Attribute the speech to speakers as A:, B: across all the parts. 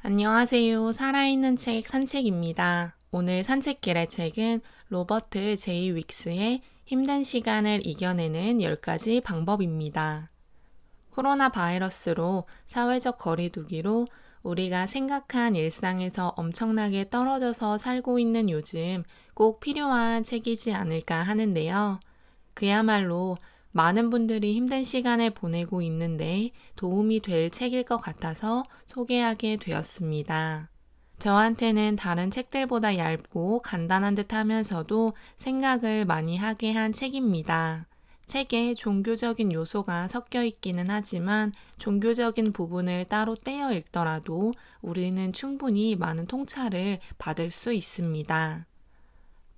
A: 안녕하세요. 살아있는 책 산책입니다. 오늘 산책길의 책은 로버트 제이 윅스의 힘든 시간을 이겨내는 10가지 방법입니다. 코로나 바이러스로 사회적 거리두기로 우리가 생각한 일상에서 엄청나게 떨어져서 살고 있는 요즘 꼭 필요한 책이지 않을까 하는데요. 그야말로 많은 분들이 힘든 시간을 보내고 있는데 도움이 될 책일 것 같아서 소개하게 되었습니다. 저한테는 다른 책들보다 얇고 간단한 듯 하면서도 생각을 많이 하게 한 책입니다. 책에 종교적인 요소가 섞여 있기는 하지만 종교적인 부분을 따로 떼어 읽더라도 우리는 충분히 많은 통찰을 받을 수 있습니다.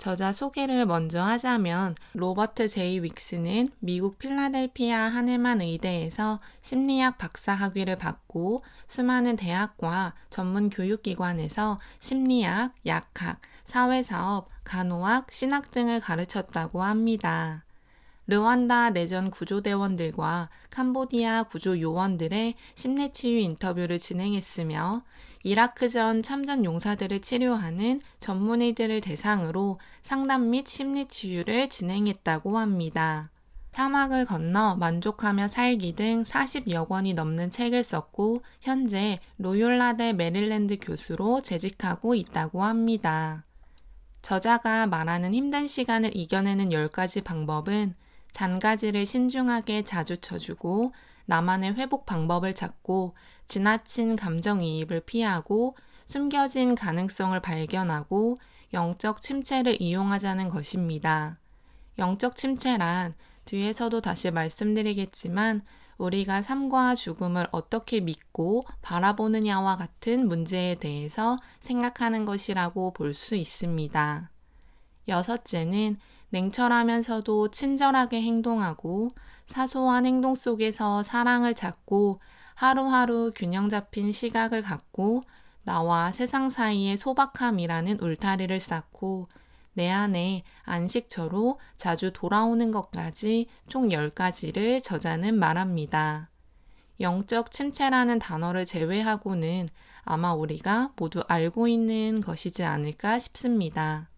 A: 저자 소개를 먼저 하자면 로버트 제이 윅스는 미국 필라델피아 하네만 의대에서 심리학 박사 학위를 받고 수많은 대학과 전문 교육기관에서 심리학, 약학, 사회사업, 간호학, 신학 등을 가르쳤다고 합니다. 르완다 내전 구조대원들과 캄보디아 구조 요원들의 심리 치유 인터뷰를 진행했으며 이라크전 참전 용사들을 치료하는 전문의들을 대상으로 상담 및 심리 치유를 진행했다고 합니다. 사막을 건너 만족하며 살기 등 40여 권이 넘는 책을 썼고 현재 로욜라대 메릴랜드 교수로 재직하고 있다고 합니다. 저자가 말하는 힘든 시간을 이겨내는 10가지 방법은 잔가지를 신중하게 자주 쳐주고 나만의 회복 방법을 찾고 지나친 감정이입을 피하고 숨겨진 가능성을 발견하고 영적 침체를 이용하자는 것입니다. 영적 침체란 뒤에서도 다시 말씀드리겠지만 우리가 삶과 죽음을 어떻게 믿고 바라보느냐와 같은 문제에 대해서 생각하는 것이라고 볼 수 있습니다. 여섯째는 냉철하면서도 친절하게 행동하고 사소한 행동 속에서 사랑을 찾고 하루하루 균형 잡힌 시각을 갖고 나와 세상 사이의 소박함이라는 울타리를 쌓고 내 안에 안식처로 자주 돌아오는 것까지 총 10가지를 저자는 말합니다. 영적 침체라는 단어를 제외하고는 아마 우리가 모두 알고 있는 것이지 않을까 싶습니다.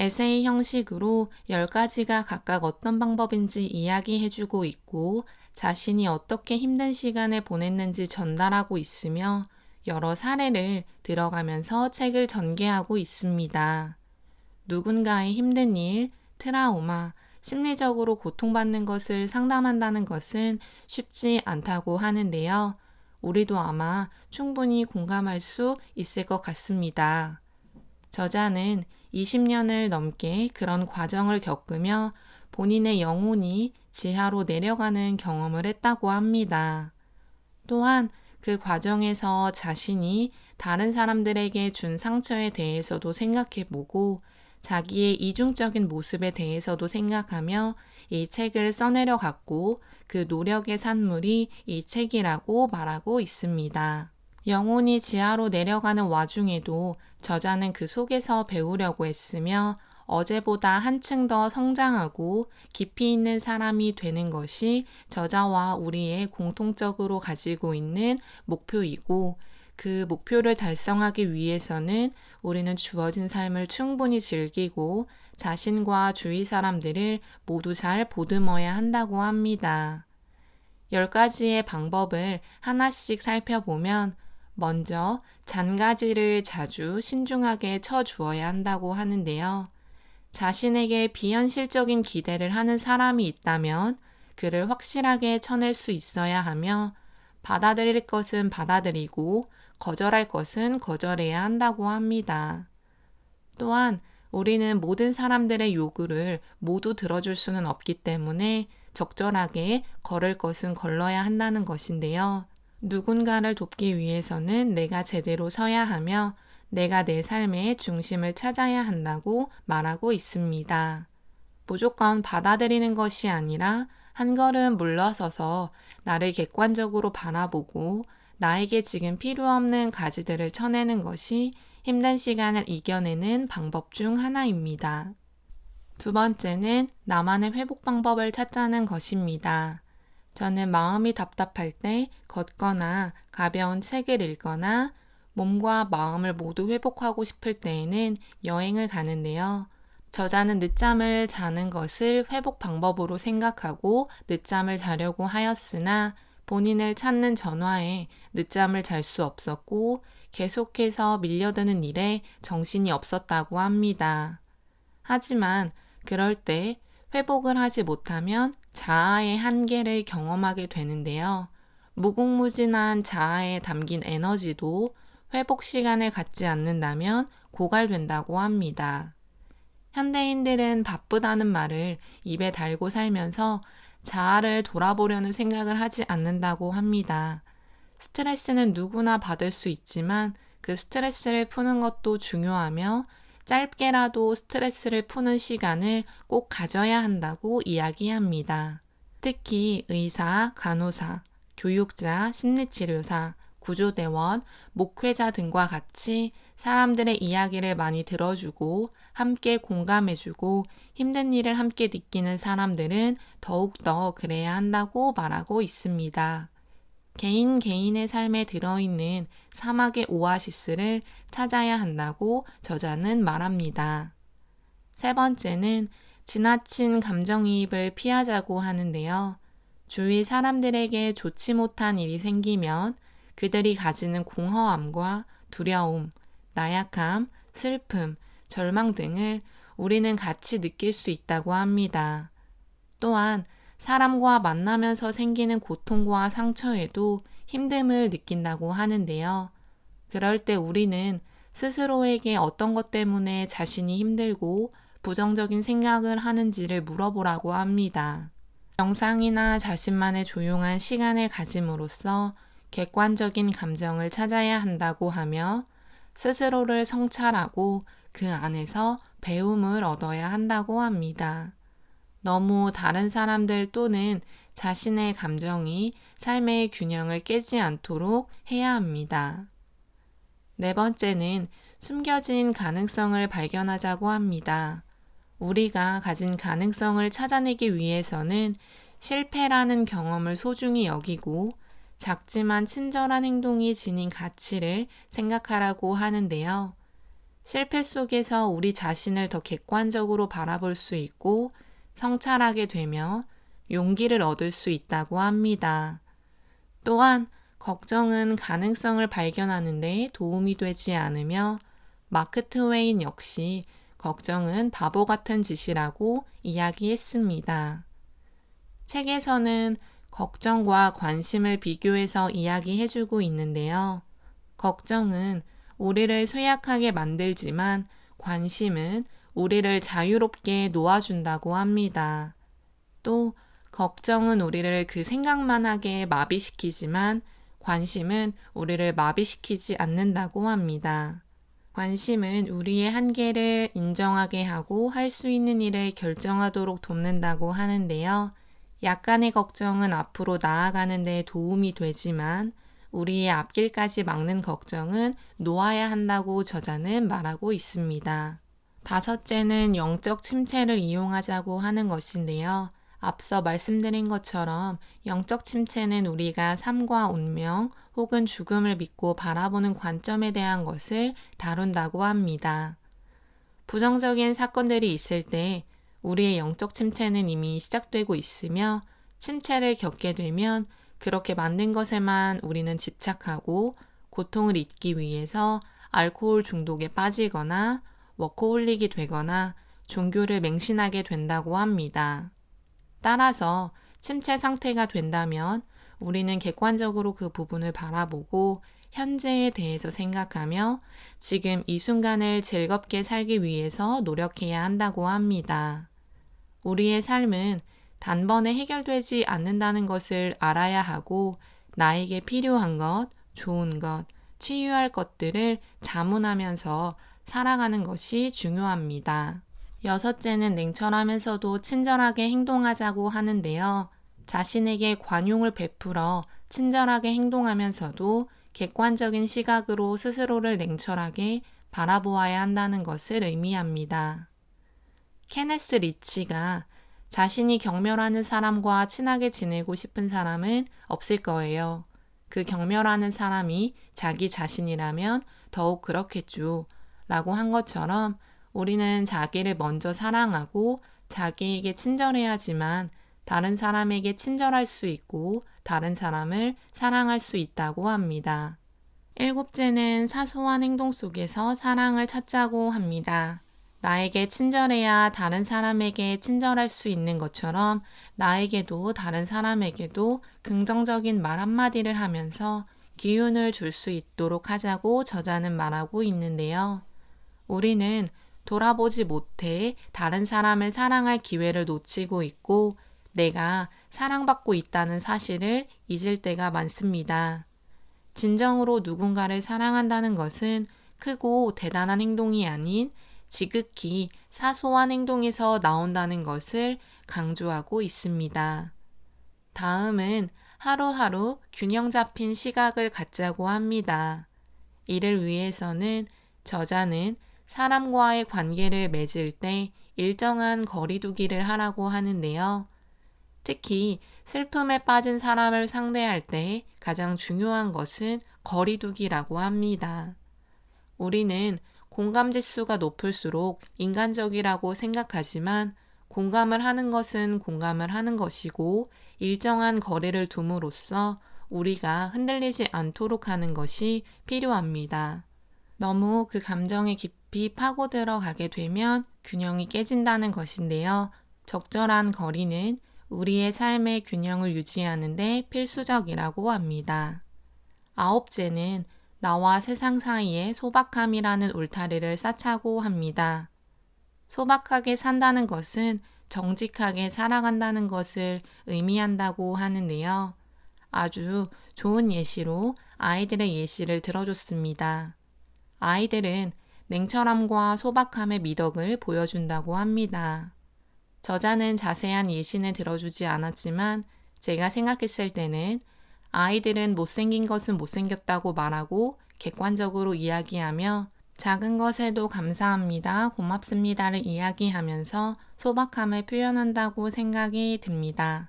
A: 에세이 형식으로 10가지가 각각 어떤 방법인지 이야기해주고 있고 자신이 어떻게 힘든 시간을 보냈는지 전달하고 있으며 여러 사례를 들어가면서 책을 전개하고 있습니다. 누군가의 힘든 일, 트라우마, 심리적으로 고통받는 것을 상담한다는 것은 쉽지 않다고 하는데요. 우리도 아마 충분히 공감할 수 있을 것 같습니다. 저자는 20년을 넘게 그런 과정을 겪으며 본인의 영혼이 지하로 내려가는 경험을 했다고 합니다. 또한 그 과정에서 자신이 다른 사람들에게 준 상처에 대해서도 생각해 보고 자기의 이중적인 모습에 대해서도 생각하며 이 책을 써내려 갔고 그 노력의 산물이 이 책이라고 말하고 있습니다. 영혼이 지하로 내려가는 와중에도 저자는 그 속에서 배우려고 했으며 어제보다 한층 더 성장하고 깊이 있는 사람이 되는 것이 저자와 우리의 공통적으로 가지고 있는 목표이고 그 목표를 달성하기 위해서는 우리는 주어진 삶을 충분히 즐기고 자신과 주위 사람들을 모두 잘 보듬어야 한다고 합니다. 열 가지의 방법을 하나씩 살펴보면 먼저 잔가지를 자주 신중하게 쳐 주어야 한다고 하는데요. 자신에게 비현실적인 기대를 하는 사람이 있다면 그를 확실하게 쳐낼 수 있어야 하며 받아들일 것은 받아들이고 거절할 것은 거절해야 한다고 합니다. 또한 우리는 모든 사람들의 요구를 모두 들어줄 수는 없기 때문에 적절하게 걸을 것은 걸러야 한다는 것인데요. 누군가를 돕기 위해서는 내가 제대로 서야 하며 내가 내 삶의 중심을 찾아야 한다고 말하고 있습니다. 무조건 받아들이는 것이 아니라 한 걸음 물러서서 나를 객관적으로 바라보고 나에게 지금 필요 없는 가지들을 쳐내는 것이 힘든 시간을 이겨내는 방법 중 하나입니다. 두 번째는 나만의 회복 방법을 찾자는 것입니다. 저는 마음이 답답할 때 걷거나 가벼운 책을 읽거나 몸과 마음을 모두 회복하고 싶을 때에는 여행을 가는데요. 저자는 늦잠을 자는 것을 회복 방법으로 생각하고 늦잠을 자려고 하였으나 본인을 찾는 전화에 늦잠을 잘 수 없었고 계속해서 밀려드는 일에 정신이 없었다고 합니다. 하지만 그럴 때 회복을 하지 못하면 자아의 한계를 경험하게 되는데요. 무궁무진한 자아에 담긴 에너지도 회복 시간을 갖지 않는다면 고갈된다고 합니다. 현대인들은 바쁘다는 말을 입에 달고 살면서 자아를 돌아보려는 생각을 하지 않는다고 합니다. 스트레스는 누구나 받을 수 있지만 그 스트레스를 푸는 것도 중요하며 짧게라도 스트레스를 푸는 시간을 꼭 가져야 한다고 이야기합니다. 특히 의사, 간호사, 교육자, 심리치료사, 구조대원, 목회자 등과 같이 사람들의 이야기를 많이 들어주고 함께 공감해주고 힘든 일을 함께 느끼는 사람들은 더욱더 그래야 한다고 말하고 있습니다. 개인 개인의 삶에 들어있는 사막의 오아시스를 찾아야 한다고 저자는 말합니다. 세 번째는 지나친 감정이입을 피하자고 하는데요. 주위 사람들에게 좋지 못한 일이 생기면 그들이 가지는 공허함과 두려움, 나약함, 슬픔, 절망 등을 우리는 같이 느낄 수 있다고 합니다. 또한 사람과 만나면서 생기는 고통과 상처에도 힘듦을 느낀다고 하는데요. 그럴 때 우리는 스스로에게 어떤 것 때문에 자신이 힘들고 부정적인 생각을 하는지를 물어보라고 합니다. 명상이나 자신만의 조용한 시간을 가짐으로써 객관적인 감정을 찾아야 한다고 하며 스스로를 성찰하고 그 안에서 배움을 얻어야 한다고 합니다. 너무 다른 사람들 또는 자신의 감정이 삶의 균형을 깨지 않도록 해야 합니다. 네 번째는 숨겨진 가능성을 발견하자고 합니다. 우리가 가진 가능성을 찾아내기 위해서는 실패라는 경험을 소중히 여기고 작지만 친절한 행동이 지닌 가치를 생각하라고 하는데요. 실패 속에서 우리 자신을 더 객관적으로 바라볼 수 있고 성찰하게 되며 용기를 얻을 수 있다고 합니다. 또한 걱정은 가능성을 발견하는 데 도움이 되지 않으며 마크 트웨인 역시 걱정은 바보 같은 짓이라고 이야기했습니다. 책에서는 걱정과 관심을 비교해서 이야기해주고 있는데요. 걱정은 우리를 쇠약하게 만들지만 관심은 우리를 자유롭게 놓아준다고 합니다. 또 걱정은 우리를 그 생각만 하게 마비시키지만 관심은 우리를 마비시키지 않는다고 합니다. 관심은 우리의 한계를 인정하게 하고 할 수 있는 일을 결정하도록 돕는다고 하는데요. 약간의 걱정은 앞으로 나아가는 데 도움이 되지만 우리의 앞길까지 막는 걱정은 놓아야 한다고 저자는 말하고 있습니다. 다섯째는 영적 침체를 이용하자고 하는 것인데요. 앞서 말씀드린 것처럼 영적 침체는 우리가 삶과 운명 혹은 죽음을 믿고 바라보는 관점에 대한 것을 다룬다고 합니다. 부정적인 사건들이 있을 때 우리의 영적 침체는 이미 시작되고 있으며 침체를 겪게 되면 그렇게 만든 것에만 우리는 집착하고 고통을 잊기 위해서 알코올 중독에 빠지거나 워커홀릭이 되거나 종교를 맹신하게 된다고 합니다. 따라서 침체 상태가 된다면 우리는 객관적으로 그 부분을 바라보고 현재에 대해서 생각하며 지금 이 순간을 즐겁게 살기 위해서 노력해야 한다고 합니다. 우리의 삶은 단번에 해결되지 않는다는 것을 알아야 하고 나에게 필요한 것, 좋은 것, 치유할 것들을 자문하면서 살아가는 것이 중요합니다. 여섯째는 냉철하면서도 친절하게 행동하자고 하는데요. 자신에게 관용을 베풀어 친절하게 행동하면서도 객관적인 시각으로 스스로를 냉철하게 바라보아야 한다는 것을 의미합니다. 케네스 리치가 자신이 경멸하는 사람과 친하게 지내고 싶은 사람은 없을 거예요. 그 경멸하는 사람이 자기 자신이라면 더욱 그렇겠죠. 라고 한 것처럼 우리는 자기를 먼저 사랑하고 자기에게 친절해야지만 다른 사람에게 친절할 수 있고 다른 사람을 사랑할 수 있다고 합니다. 일곱째는 사소한 행동 속에서 사랑을 찾자고 합니다. 나에게 친절해야 다른 사람에게 친절할 수 있는 것처럼 나에게도 다른 사람에게도 긍정적인 말 한마디를 하면서 기운을 줄 수 있도록 하자고 저자는 말하고 있는데요. 우리는 돌아보지 못해 다른 사람을 사랑할 기회를 놓치고 있고 내가 사랑받고 있다는 사실을 잊을 때가 많습니다. 진정으로 누군가를 사랑한다는 것은 크고 대단한 행동이 아닌 지극히 사소한 행동에서 나온다는 것을 강조하고 있습니다. 다음은 하루하루 균형 잡힌 시각을 갖자고 합니다. 이를 위해서는 저자는 사람과의 관계를 맺을 때 일정한 거리두기를 하라고 하는데요. 특히 슬픔에 빠진 사람을 상대할 때 가장 중요한 것은 거리두기라고 합니다. 우리는 공감 지수가 높을수록 인간적이라고 생각하지만 공감을 하는 것은 공감을 하는 것이고 일정한 거리를 둠으로써 우리가 흔들리지 않도록 하는 것이 필요합니다. 너무 그 감정에 깊이 파고 들어 가게 되면 균형이 깨진다는 것인데요. 적절한 거리는 우리의 삶의 균형을 유지하는데 필수적이라고 합니다. 아홉째는 나와 세상 사이에 소박함이라는 울타리를 쌓자고 합니다. 소박하게 산다는 것은 정직하게 살아간다는 것을 의미한다고 하는데요. 아주 좋은 예시로 아이들의 예시를 들어줬습니다. 아이들은 냉철함과 소박함의 미덕을 보여준다고 합니다. 저자는 자세한 예시는 들어주지 않았지만 제가 생각했을 때는 아이들은 못생긴 것은 못생겼다고 말하고 객관적으로 이야기하며 작은 것에도 감사합니다, 고맙습니다를 이야기하면서 소박함을 표현한다고 생각이 듭니다.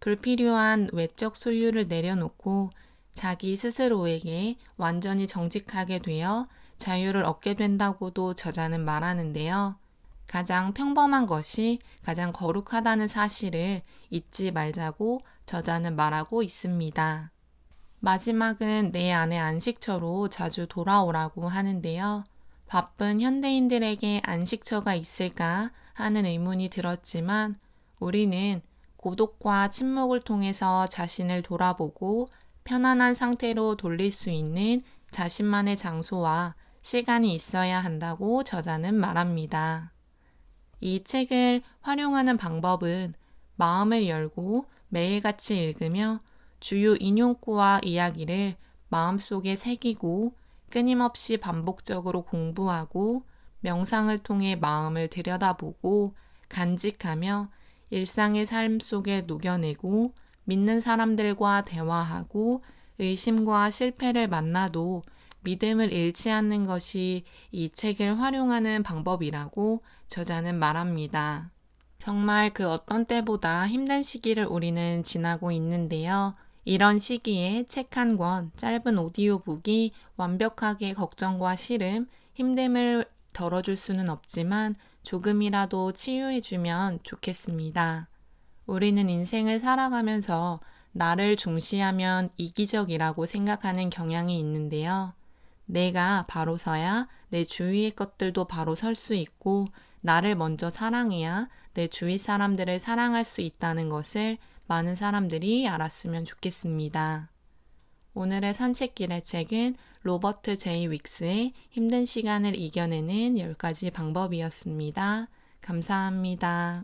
A: 불필요한 외적 소유를 내려놓고 자기 스스로에게 완전히 정직하게 되어 자유를 얻게 된다고도 저자는 말하는데요. 가장 평범한 것이 가장 거룩하다는 사실을 잊지 말자고 저자는 말하고 있습니다. 마지막은 내 안의 안식처로 자주 돌아오라고 하는데요. 바쁜 현대인들에게 안식처가 있을까 하는 의문이 들었지만 우리는 고독과 침묵을 통해서 자신을 돌아보고 편안한 상태로 돌릴 수 있는 자신만의 장소와 시간이 있어야 한다고 저자는 말합니다. 이 책을 활용하는 방법은 마음을 열고 매일같이 읽으며 주요 인용구와 이야기를 마음속에 새기고 끊임없이 반복적으로 공부하고 명상을 통해 마음을 들여다보고 간직하며 일상의 삶 속에 녹여내고 믿는 사람들과 대화하고 의심과 실패를 만나도 믿음을 잃지 않는 것이 이 책을 활용하는 방법이라고 저자는 말합니다. 정말 그 어떤 때보다 힘든 시기를 우리는 지나고 있는데요. 이런 시기에 책 한 권, 짧은 오디오북이 완벽하게 걱정과 시름, 힘듦을 덜어줄 수는 없지만 조금이라도 치유해주면 좋겠습니다. 우리는 인생을 살아가면서 나를 중시하면 이기적이라고 생각하는 경향이 있는데요. 내가 바로 서야 내 주위의 것들도 바로 설 수 있고 나를 먼저 사랑해야 내 주위 사람들을 사랑할 수 있다는 것을 많은 사람들이 알았으면 좋겠습니다. 오늘의 산책길의 책은 로버트 제이 윅스의 힘든 시간을 이겨내는 10가지 방법이었습니다. 감사합니다.